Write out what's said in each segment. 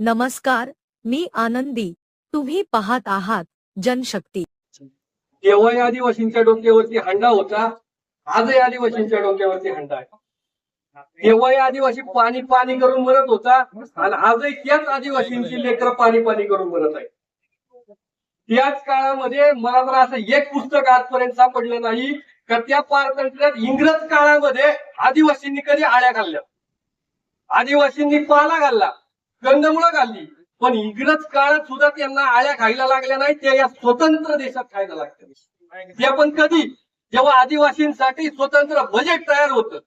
नमस्कार मी आनंदी. तुम्ही पाहत आहात जनशक्ती. तेव्हाही आदिवासींच्या डोक्यावरती हंडा होता? आजही आदिवासींच्या डोक्यावरती हंडा आहे. तेव्हाही आदिवासी पाणी पाणी करून मरत होता? आणि आजही त्याच आदिवासींची लेकर पाणी पाणी करून मरत आहे त्याच काळामध्ये मला तर असं एक पुस्तक आजपर्यंत सापडलं नाही का त्या पारतंत्र्यात इंग्रज काळामध्ये आदिवासींनी कधी आळ्या घालल्या? आदिवासींनी पाला घालला. कंदमुळं घालली पण इंग्रज काळात सुद्धा त्यांना आळ्या खायला लागल्या नाही त्या या स्वतंत्र देशात खायला लागतं त्या पण कधी? जेव्हा आदिवासींसाठी स्वतंत्र बजेट तयार होतं.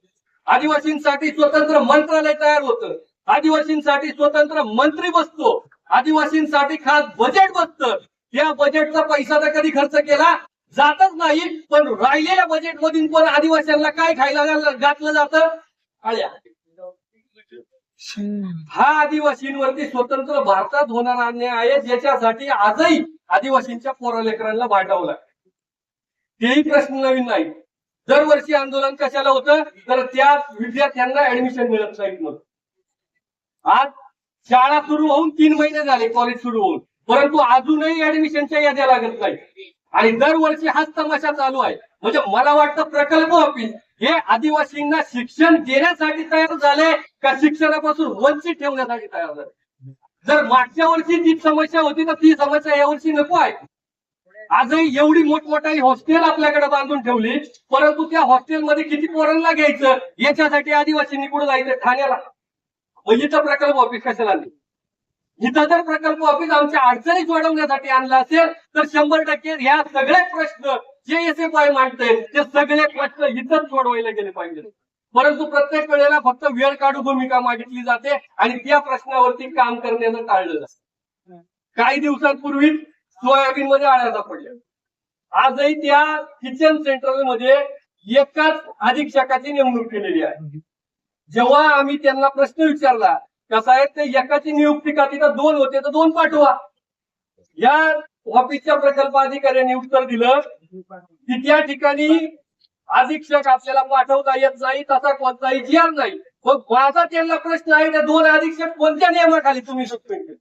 आदिवासींसाठी स्वतंत्र मंत्रालय तयार होतं. आदिवासींसाठी स्वतंत्र मंत्री बसतो. आदिवासींसाठी खास बजेट बसतं. त्या बजेटचा पैसा तर कधी खर्च केला? जातच नाही. पण राहिलेल्या बजेट मधून पण आदिवासींना काय खायला घातलं जातं? आळ्या. हा आदिवासींवरती स्वतंत्र भारतात होणारा अन्याय आहे ज्याच्यासाठी आजही आदिवासींच्या पोरालेकरांना वाटावं तेही प्रश्न नवीन नाही. दरवर्षी आंदोलन कशाला होतं? तर त्या विद्यार्थ्यांना ऍडमिशन मिळत नाही मग आज शाळा सुरू होऊन तीन महिने झाले कॉलेज सुरू होऊन. परंतु अजूनही ऍडमिशनच्या याद्या लागत नाही. आणि दरवर्षी हाच तमाशा चालू आहे. म्हणजे मला वाटतं प्रकल्प ऑफिस हे आदिवासींना शिक्षण देण्यासाठी तयार झाले का शिक्षणापासून वंचित ठेवण्यासाठी तयार झाले जर मागच्या वर्षी जी समस्या होती तर ती समस्या यावर्षी नको आहे. आजही एवढी मोठमोठाली हॉस्टेल आपल्याकडे बांधून ठेवली परंतु त्या हॉस्टेलमध्ये किती पोरांना घ्यायचं? याच्यासाठी आदिवासींनी कुठं जायचं? ठाण्याला. मग इथं प्रकल्प ऑफिस कशाला आणलं? इथं जर प्रकल्प ऑफिस आमच्या अडचणी सोडवण्यासाठी आणलं असेल तर शंभर टक्के ह्या सगळे प्रश्न जे एस एफ आय मांडते ते सगळे प्रश्न इथंच सोडवायला गेले पाहिजे परंतु प्रत्येक वेळेला फक्त वेळ काढू भूमिका मागितली जाते आणि त्या प्रश्नावरती काम करण्याचं टाळलं जातं. काही दिवसांपूर्वी सोयाबीन मध्ये आळ्या सापडल्या आजही त्या किचन सेंटरमध्ये एकाच अधीक्षकाची नेमणूक केलेली आहे. जेव्हा आम्ही त्यांना प्रश्न विचारला कसा साहेब ते एकाची नियुक्ती का? तिथं दोन होते तर दोन पाठवा. या ऑफिसच्या प्रकल्प अधिकाऱ्यांनी उत्तर दिलं की त्या ठिकाणी अधीक्षक आपल्याला पाठवता येत नाही तसा कोणताही जी नाही. मग माझा त्यांना प्रश्न आहे त्या दोन अधीक्षक कोणत्या नियमाखाली तुम्ही सस्पेंड केले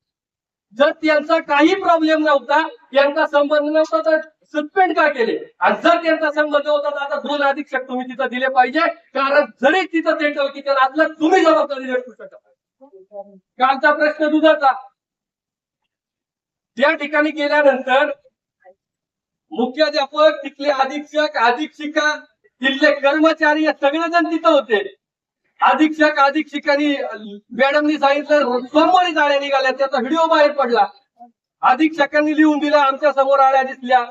जर त्यांचा काही प्रॉब्लेम नव्हता त्यांचा संबंध नव्हता तर सस्पेंड का केले? आणि जर त्यांचा संबंध होता तर आता दोन अधीक्षक तुम्ही तिथं दिले पाहिजे. कारण जरी तिथं सेंटर किचन असलं तुम्ही जबाबदारी झटकू शकता कालचा प्रश्न दुधाचा. त्या ठिकाणी गेल्यानंतर मुख्याध्यापक तिथले अधीक्षक अधीक्षिका तिथले कर्मचारी हे सगळेजण तिथं होते. अधीक्षक अधीक्षिकांनी मॅडमनी सांगितलं सोमवारी जाळ्या निघाल्या त्याचा व्हिडिओ बाहेर पडला. अधीक्षकांनी लिहून दिला आमच्यासमोर आळ्या दिसल्या.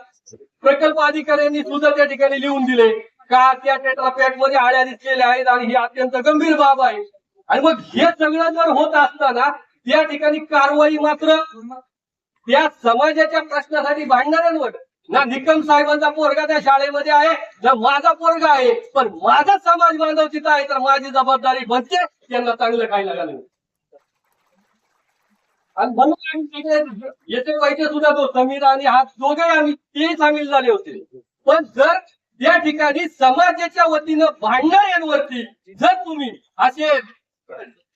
प्रकल्प अधिकाऱ्यांनी सुद्धा त्या ठिकाणी लिहून दिले का त्या टेट्रापॅकमध्ये आळ्या दिसलेल्या आहेत आणि ही अत्यंत गंभीर बाब आहे. आणि मग हे सगळं जर होत असताना त्या ठिकाणी कारवाई मात्र त्या समाजाच्या प्रश्नासाठी भांडणाऱ्यांवर ना निकम साहेबांचा पोरगा त्या शाळेमध्ये आहे ना माझा पोरगा आहे. पण माझा समाज बांधव तिथं आहे तर माझी जबाबदारी बनते त्यांना चांगलं खायला घालून आणि म्हणून आम्ही सगळे याचे पैसे सुद्धा तो समीर आणि हा दोघे आम्ही ते सामील झाले होते. पण जर त्या ठिकाणी समाजाच्या वतीनं भांडणाऱ्यांवरती जर तुम्ही असे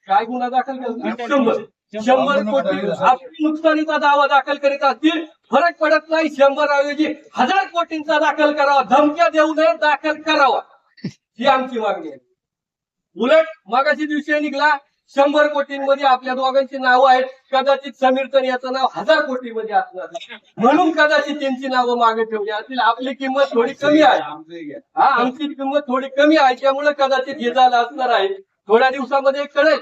काय गुन्हा दाखल केला? शंभर कोटी आपली नुकसानीचा दावा दाखल करीत असतील फरक पडत नाही. शंभर ऐवजी हजार कोटींचा दाखल करावा. धमक्या देऊ नये दाखल करावा. ही आमची मागणी आहे. उलट मगाशी दिवशी निघला शंभर कोटींमध्ये आपल्या दोघांची नावं आहेत. कदाचित समीर तर याचं नाव हजार कोटीमध्ये असणार म्हणून कदाचित त्यांची नावं मागे ठेवली असतील. आपली किंमत थोडी कमी आहे. हा आमची किंमत थोडी कमी आहे. त्यामुळे कदाचित हे झालं असणार आहे. थोड्या दिवसामध्ये कळेल.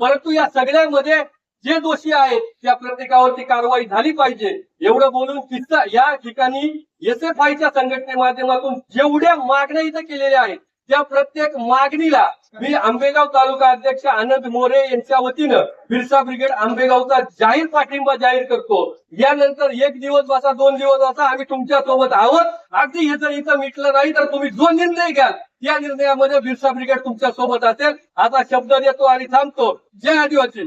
परंतु या सगळ्यामध्ये जे दोषी आहेत त्या प्रत्येकावरती कारवाई झाली पाहिजे. एवढं बोलून किस्सा या ठिकाणी एस एफ आयच्या संघटने माध्यमातून जेवढ्या मागण्या इथं केलेल्या आहेत त्या प्रत्येक मागणीला मी आंबेगाव तालुका अध्यक्ष आनंद मोरे यांच्या वतीनं बिरसा ब्रिगेड आंबेगावचा जाहीर पाठिंबा जाहीर करतो. यानंतर एक दिवस बसा दोन दिवस असा आम्ही तुमच्यासोबत आहोत. अगदी हे जर इथं मिटलं नाही तर तुम्ही जो निर्णय घ्याल त्या निर्णयामध्ये बिरसा ब्रिगेड तुमच्यासोबत असेल. आता शब्द देतो आणि थांबतो. जय आदिवासी.